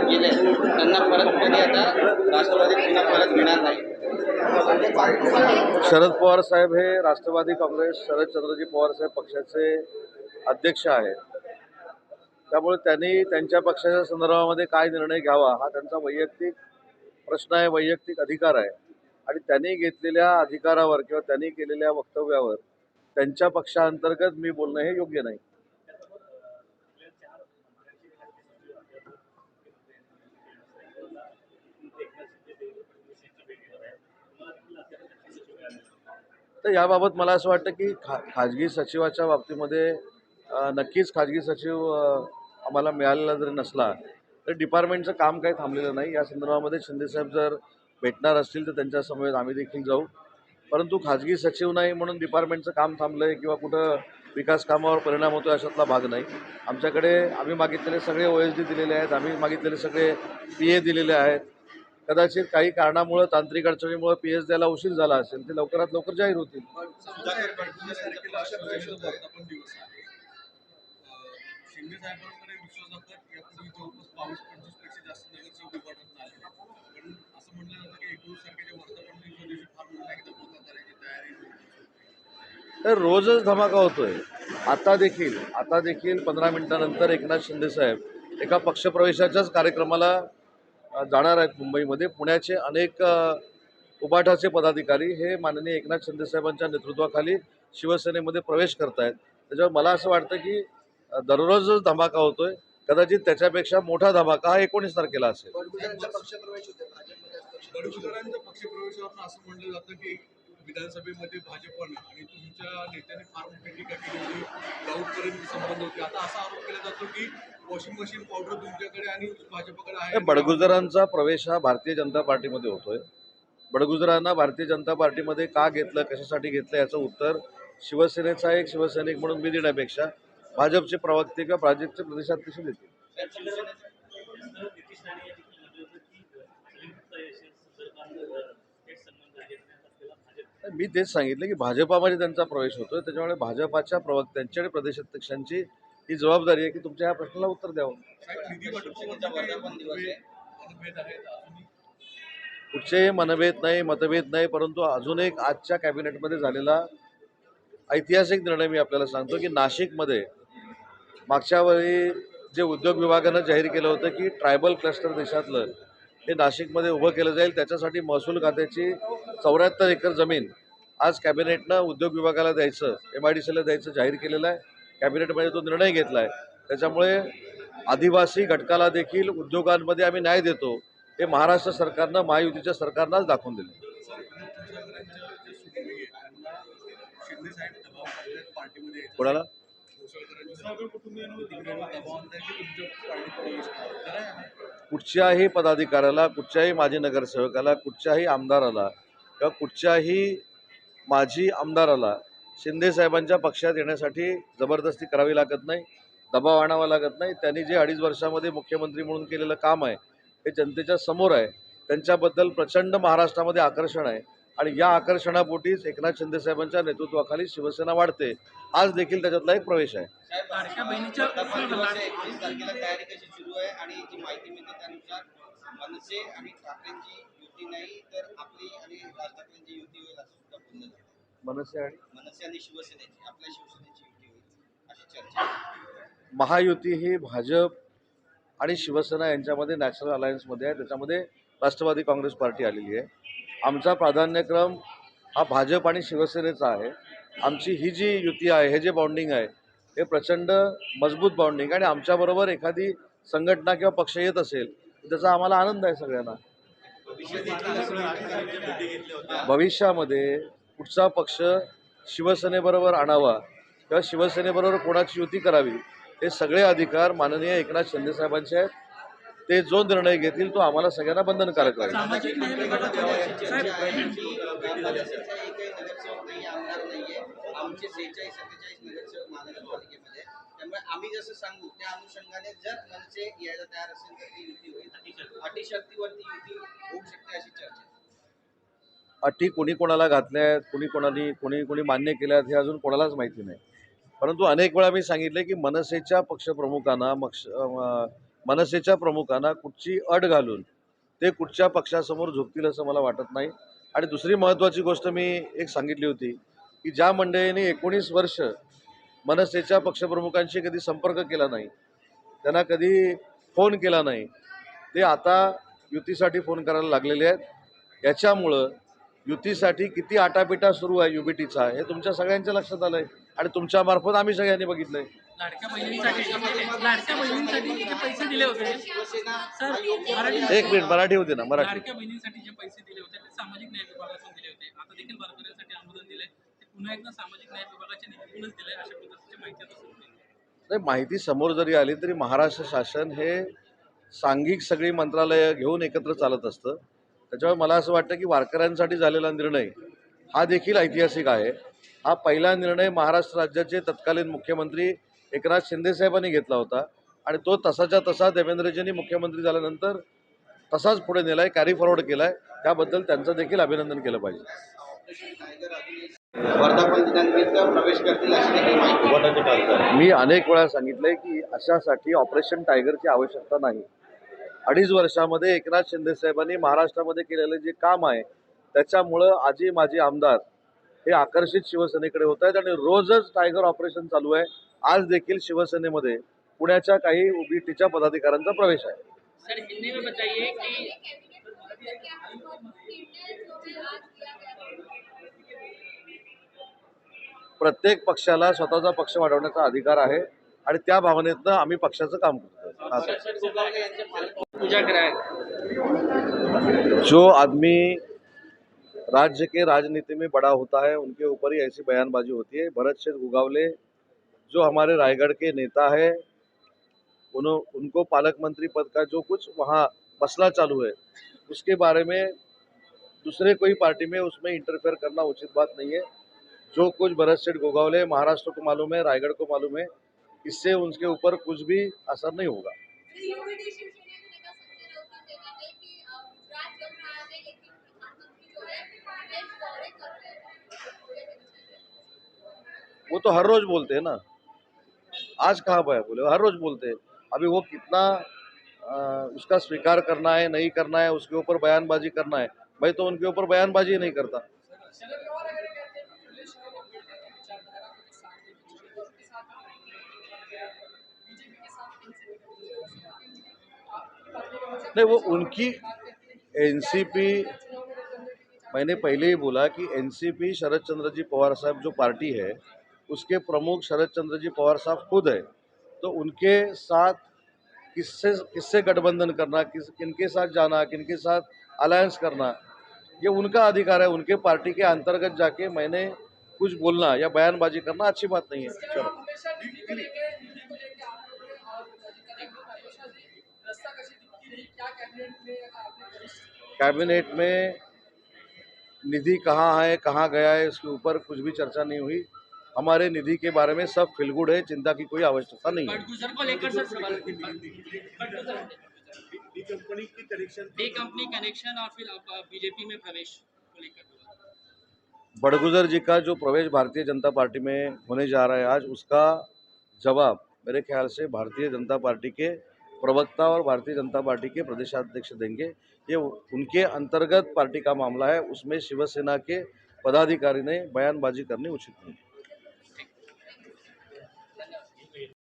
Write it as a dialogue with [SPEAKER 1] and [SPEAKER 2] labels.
[SPEAKER 1] परत गेले त्यांना परत कोणी आता राष्ट्रवादी पुन्हा परत घेणार नाही.
[SPEAKER 2] शरद पवार साहेब हे राष्ट्रवादी काँग्रेस शरदचंद्रजी पवार साहेब पक्षाचे अध्यक्ष आहेत. त्यामुळे त्यांनी त्यांच्या पक्षाच्या संदर्भामध्ये काय निर्णय घ्यावा हा त्यांचा वैयक्तिक प्रश्न आहे वैयक्तिक अधिकार आहे. आणि त्यांनी घेतलेल्या अधिकारावर किंवा त्यांनी केलेल्या वक्तव्यावर त्यांच्या पक्षांतर्गत मी बोलणं हे योग्य नाही. तर याबाबत मला असं वाटतं की खा खाजगी सचिवाच्या बाबतीमध्ये नक्कीच खाजगी सचिव आम्हाला मिळालेला जरी नसला तर डिपार्टमेंटचं काम काही थांबलेलं नाही. या संदर्भामध्ये शिंदेसाहेब जर भेटणार असतील तर त्यांच्या समवेत आम्ही देखील जाऊ. परंतु खाजगी सचिव नाही म्हणून डिपार्टमेंटचं काम थांबलं आहे किंवा कुठं विकास कामावर परिणाम होतो अशातला भाग नाही. आमच्याकडे आम्ही मागितलेले सगळे ओ एस डी दिलेले आहेत आम्ही मागितलेले सगळे पी ए दिलेले आहेत. कदाचित काही कारणामुळे तांत्रिक अडचणीमुळे पी एस द्यायला उशीर झाला असेल ते लवकरात लवकर जाहीर होतील. तर रोजच धमाका होतोय. आता देखील आता देखील पंधरा मिनिटानंतर एकनाथ शिंदे साहेब एका पक्षप्रवेशाच्याच कार्यक्रमाला जाणार आहेत मुंबईमध्ये. पुण्याचे अनेक उबाठाचे पदाधिकारी हे माननीय एकनाथ शिंदे साहेबांच्या नेतृत्वाखाली शिवसेनेमध्ये प्रवेश करत आहेत त्याच्यावर मला असं वाटतं की दररोजच धमाका होतोय. कदाचित त्याच्यापेक्षा मोठा धमाका हा एकोणीस तारखेला असेल.
[SPEAKER 3] विधानसभेमध्ये भाजपनं आणि तुमच्या नेत्याने फार मोठी टीका केली होती. राऊतपर्यंत संबंध होते. आता असा आरोप केला जातो की वॉशिंग मशीन पावडर तुमच्याकडे आणि भाजपकडे आहे.
[SPEAKER 2] बडगुजरांचा प्रवेश हा भारतीय जनता पार्टीमध्ये होतोय. बडगुजरांना भारतीय जनता पार्टीमध्ये का घेतलं कशासाठी घेतलं याचं उत्तर शिवसेनेचा एक शिवसैनिक म्हणून मी देण्यापेक्षा भाजपचे प्रवक्ते किंवा भाजपचे प्रदेशाध्यक्ष देतील. मी तेच सांगितलं की भाजपामध्ये त्यांचा प्रवेश होतोय. त्याच्यामुळे भाजपाच्या प्रवक्त्यांची आणि प्रदेशाध्यक्षांची ही जबाबदारी आहे की तुमच्या ह्या प्रश्नाला उत्तर द्यावं. कुठचेही मनभेद नाही मतभेद नाही परंतु अजून एक आजच्या कॅबिनेटमध्ये झालेला ऐतिहासिक निर्णय मी आपल्याला सांगतो की नाशिकमध्ये मागच्या वेळी जे उद्योग विभागानं जाहीर केलं होतं की ट्रायबल क्लस्टर देशातलं हे नाशिकमध्ये उभं केलं जाईल. त्याच्यासाठी महसूल खात्याची चौऱ्याहत्तर एकर जमीन आज कॅबिनेटनं उद्योग विभागाला द्यायचं एम आय डी सीला द्यायचं जाहीर केलेलं आहे. कॅबिनेटमध्ये तो निर्णय घेतला आहे त्याच्यामुळे आदिवासी घटकाला देखील उद्योगांमध्ये आम्ही न्याय देतो. हे महाराष्ट्र सरकारनं महायुतीच्या सरकारनंच दाखवून दिलं कोणाला? कुठच्याही पदाधिकाऱ्याला कुठच्याही माजी नगरसेवकाला कुठच्याही आमदाराला किंवा कुठच्याही माजी आमदाराला शिंदे साहेबांच्या पक्षात येण्यासाठी जबरदस्ती करावी लागत नाही दबाव आणावा लागत नाही. त्यांनी जे अडीच वर्षामध्ये मुख्यमंत्री म्हणून केलेलं काम आहे हे जनतेच्या समोर आहे. त्यांच्याबद्दल प्रचंड महाराष्ट्रामध्ये आकर्षण आहे आणि या आकर्षणापोटीच एकनाथ शिंदे साहेबांच्या नेतृत्वाखाली शिवसेना वाढते. आज देखील त्याच्यातला एक प्रवेश आहे.
[SPEAKER 1] साहेब लाडक्या बहिणीच्या एकवीस तारखेला तयारी कशी सुरू आहे आणि जी माहिती मिळते त्यानुसार मनसे आणि ठाकरेंची युती नाही तर आपली आणि राज ठाकरेंची युती होईल
[SPEAKER 2] मनसे आणि
[SPEAKER 1] मनसे आणि शिवसेनेची आपल्या शिवसेनेची युती होईल अशी चर्चा आहे.
[SPEAKER 2] महायुती ही भाजप आणि शिवसेना यांच्यामध्ये नॅशनल अलायन्समध्ये आहे. त्याच्यामध्ये राष्ट्रवादी काँग्रेस पार्टी आलेली आहे. आमचा प्राधान्यक्रम हा भाजप आणि शिवसेनेचा आहे. आमची ही जी युती आहे हे जे बॉन्डिंग आहे हे प्रचंड मजबूत बॉन्डिंग आणि आमच्याबरोबर एखादी संघटना किंवा पक्ष येत असेल तर त्याचा आम्हाला आनंद आहे सगळ्यांना. भविष्यामध्ये कुठचा पक्ष शिवसेनेबरोबर आणावा किंवा शिवसेनेबरोबर कोणाची युती करावी हे सगळे अधिकार माननीय एकनाथ शिंदे साहेबांचे आहेत ते जो निर्णय घेतील तो आम्हाला सगळ्यांना बंधनकारक राहील
[SPEAKER 1] सामाजिक न्याय विभागाच्या साहेब, मनसेचा एकही नगरसेवक नाही आमदार नाहीये आमचे सेहेचाळीस सत्तेचाळीस नगरसेवक महानगरपालिकेमध्ये त्यामुळे आम्ही जसं सांगू त्या अनुषंगाने जर मनसे यायला तयार असेल तर ती युती होईल अटी शर्तीवरती युती होऊ शकते अशी चर्चा आहे.
[SPEAKER 2] अटी कोणी कोणाला घातल्या आहेत कोणी कोणाने कोणी कोणी मान्य केल्या आहेत हे अजून कोणालाच माहिती नाही. परंतु अनेक वेळा मी सांगितले की मनसेच्या पक्षप्रमुखांना मक्ष मनसेच्या प्रमुखांना कुठची अट घालून ते कुठच्या पक्षासमोर झोपतील असं मला वाटत नाही. आणि दुसरी महत्त्वाची गोष्ट मी एक सांगितली होती की ज्या मंडळींनी एकोणीस वर्ष मनसेच्या पक्षप्रमुखांशी कधी संपर्क केला नाही त्यांना कधी फोन केला नाही ते आता युतीसाठी फोन करायला लागलेले आहेत. याच्यामुळं युतीसाठी किती आटापिटा सुरू आहे युबीटीचा? हे तुमच्या सगळ्यांच्या लक्षात आलं आहे आणि तुमच्यामार्फत आम्ही सगळ्यांनी बघितलं आहे
[SPEAKER 4] लाडक्या बहिणींसाठी लाडक्या बहिणींसाठी जे पैसे दिले होते
[SPEAKER 1] शिवसेना
[SPEAKER 4] सर
[SPEAKER 2] एक मिनिट मराठी होते ना मराठी. नाही माहिती समोर जरी आली तरी महाराष्ट्र शासन हे सांघिक सगळी मंत्रालय घेऊन एकत्र चालत असतं. त्याच्यामुळे मला असं वाटतं की वारकऱ्यांसाठी झालेला निर्णय हा देखील ऐतिहासिक आहे. हा पहिला निर्णय महाराष्ट्र राज्याचे तत्कालीन मुख्यमंत्री एकनाथ शिंदेसाहेबांनी घेतला होता आणि तो तसाच्या तसा देवेंद्रजींनी मुख्यमंत्री झाल्यानंतर तसाच पुढे नेला आहे कॅरी फॉरवर्ड केला आहे त्याबद्दल त्यांचं देखील अभिनंदन केलं पाहिजे. मी अनेक वेळा सांगितलंय की अशासाठी ऑपरेशन टायगरची आवश्यकता नाही. अडीच वर्षामध्ये एकनाथ शिंदे साहेबांनी महाराष्ट्रामध्ये केलेलं जे काम आहे त्याच्यामुळं आजी माजी आमदार हे आकर्षित शिवसेनेकडे होत आहेत आणि रोजच टायगर ऑपरेशन चालू आहे. आज देखील शिवसेनेमध्ये पुण्याच्या काही उबीटीच्या पदाधिकाऱ्यांचा प्रवेश आहे.
[SPEAKER 4] सर हिंदी में बताइए कि
[SPEAKER 2] प्रत्येक पक्षाला स्वतःचा पक्ष वाढवण्याचा अधिकार आहे आणि त्या भावनेतनं आम्ही पक्षाचं काम करतो
[SPEAKER 4] कराए।
[SPEAKER 2] जो आदमी राज्य के राजनीति में बड़ा होता है उनके ऊपर ही ऐसी बयानबाजी होती है। भरत शेठ गुगावले जो हमारे रायगढ़ के नेता है उन्हों उनको पालक मंत्री पद का जो कुछ वहाँ मसला चालू है उसके बारे में दूसरे कोई पार्टी में उसमें इंटरफेयर करना उचित बात नहीं है। जो कुछ भरत शेठ गोगावले महाराष्ट्र को मालूम है रायगढ़ को मालूम है इससे उनके ऊपर कुछ भी असर नहीं होगा। वो तो हर रोज बोलते हैं ना। आज कहाँ पर बोले हर रोज बोलते हैं। अभी वो कितना आ, उसका स्वीकार करना है नहीं करना है उसके ऊपर बयानबाजी करना है। मैं तो उनके ऊपर बयानबाजी नहीं करता। नहीं, वो उनकी एनसीपी मैंने पहले ही बोला कि एनसीपी शरद चंद्र जी पवार साहब जो पार्टी है, उसके प्रमुख शरद चंद्र जी पवार साहब खुद है। तो उनके साथ किससे किससे गठबंधन करना, किस, किनके साथ जाना, किनके साथ अलायंस करना, ये उनका अधिकार है। उनके पार्टी के अंतर्गत जाके मैंने कुछ बोलना या बयानबाजी करना अच्छी बात नहीं है। चलो। कैबिनेट में निधि कहाँ है कहाँ गया है इसके ऊपर कुछ भी चर्चा नहीं हुई। हमारे निधि के बारे में सब फिलगुड है चिंता की कोई आवश्यकता नहीं है।
[SPEAKER 4] बटगुजर को लेकर सर सवाल बटगुजर
[SPEAKER 3] डी कंपनी की कनेक्शन
[SPEAKER 4] डी कंपनी कनेक्शन और फिर बीजेपी में प्रवेश को लेकर
[SPEAKER 2] बड़गुजर जी का जो प्रवेश भारतीय जनता पार्टी में होने जा रहा है आज उसका जवाब मेरे ख्याल से भारतीय जनता पार्टी के प्रवक्ता और भारतीय जनता पार्टी के प्रदेशाध्यक्ष देंगे। ये उनके अंतर्गत पार्टी का मामला है। उसमें शिवसेना के पदाधिकारी ने बयानबाजी करनी उचित नहीं।